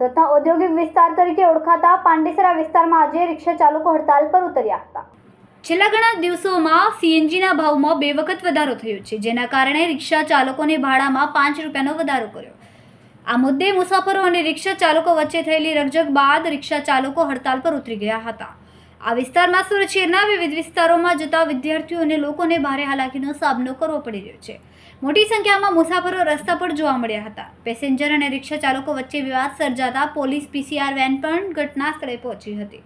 સુરતના ઔદ્યોગિક વિસ્તાર તરીકે ઓળખાતા પાંડેસરા વિસ્તારમાં આજે રિક્ષા ચાલકો હડતાલ પર ઉતર્યા હતા. છેલ્લા ઘણા દિવસોમાં સીએનજીના ભાવમાં બે વખત વધારો થયો છે, જેના કારણે રિક્ષા ચાલકોને ભાડામાં પાંચ રૂપિયાનો વધારો કર્યો. આ મુદ્દે મુસાફરો અને રિક્ષા ચાલકો વચ્ચે થયેલી રકઝક બાદ રિક્ષા ચાલકો હડતાલ પર ઉતરી ગયા હતા. આ વિસ્તારમાં સુરત વિવિધ વિસ્તારોમાં જતા વિદ્યાર્થીઓ અને લોકોને ભારે હાલાકીનો સામનો કરવો પડી રહ્યો છે. મોટી સંખ્યામાં મુસાફરો રસ્તા પર જોવા મળ્યા હતા. પેસેન્જર અને રિક્ષા ચાલકો વચ્ચે વિવાદ સર્જાતા પોલીસ પીસીઆર વેન પણ ઘટના સ્થળે પહોંચી હતી.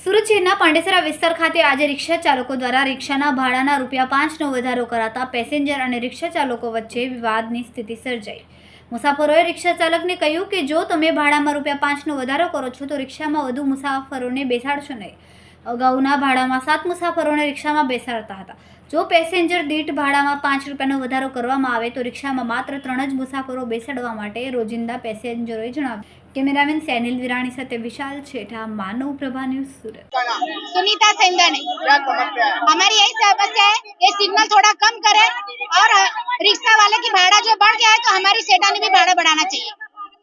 સુરત શહેરના પાંડેસરા વિસ્તાર ખાતે આજે રિક્ષા ચાલકો દ્વારા રિક્ષાના ભાડાના રૂપિયા પાંચનો વધારો કરાતા પેસેન્જર અને રિક્ષા ચાલકો વચ્ચે વિવાદની સ્થિતિ સર્જાઈ. મુસાફરોએ રિક્ષા ચાલકને કહ્યું કે જો તમે ભાડામાં રૂપિયા પાંચનો વધારો કરો છો તો રિક્ષામાં વધુ મુસાફરોને બેસાડશો નહીં અગાઉના ભાડામાં સાત મુસાફરોને રિક્ષામાં બેસાડતા હતા જો પેસેન્જર દીઠ ભાડામાં પાંચ રૂપિયાનો વધારો કરવામાં આવે તો રિક્ષામાં માત્ર ત્રણ જ મુસાફરો બેસાડવા માટે રોજિંદા પેસેન્જરોએ જણાવ્યું કેમેરામેન સેનિલ વિરાણી સાથે વિશાલ છેઠા માનવ પ્રભા ન્યૂઝ સુરત सुनीता सेंदने क्या समस्या है हमारी यही समस्या है ये सिग्नल थोड़ा कम करे और अ, रिक्शा वाले की भाड़ा जो बढ़ गया है तो हमारी सेटा ने भी भाड़ा बढ़ाना चाहिए।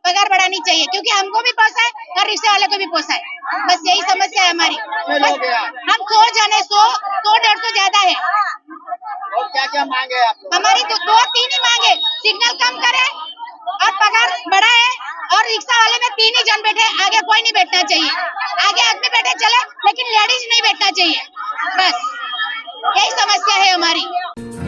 पगार बढ़ानी चाहिए क्योंकि हमको भी पोसाए और रिक्शा वाले को भी पोसाए बस यही समस्या है हमारी। बस हैं? हम सौ जने सौ सौ डेढ़ सौ ज़्यादा है। और क्या क्या मांगे आप? हमारी तो दो तीन ही मांगे। सिग्नल कम करे और पगार बढ़ाए और रिक्शा वाले में तीन ही जन बैठे आगे कोई नहीं बैठना चाहिए। आगे आदमी बैठे चले लेकिन लेडीज़ नहीं बैठना चाहिए। बस यही समस्या है हमारी।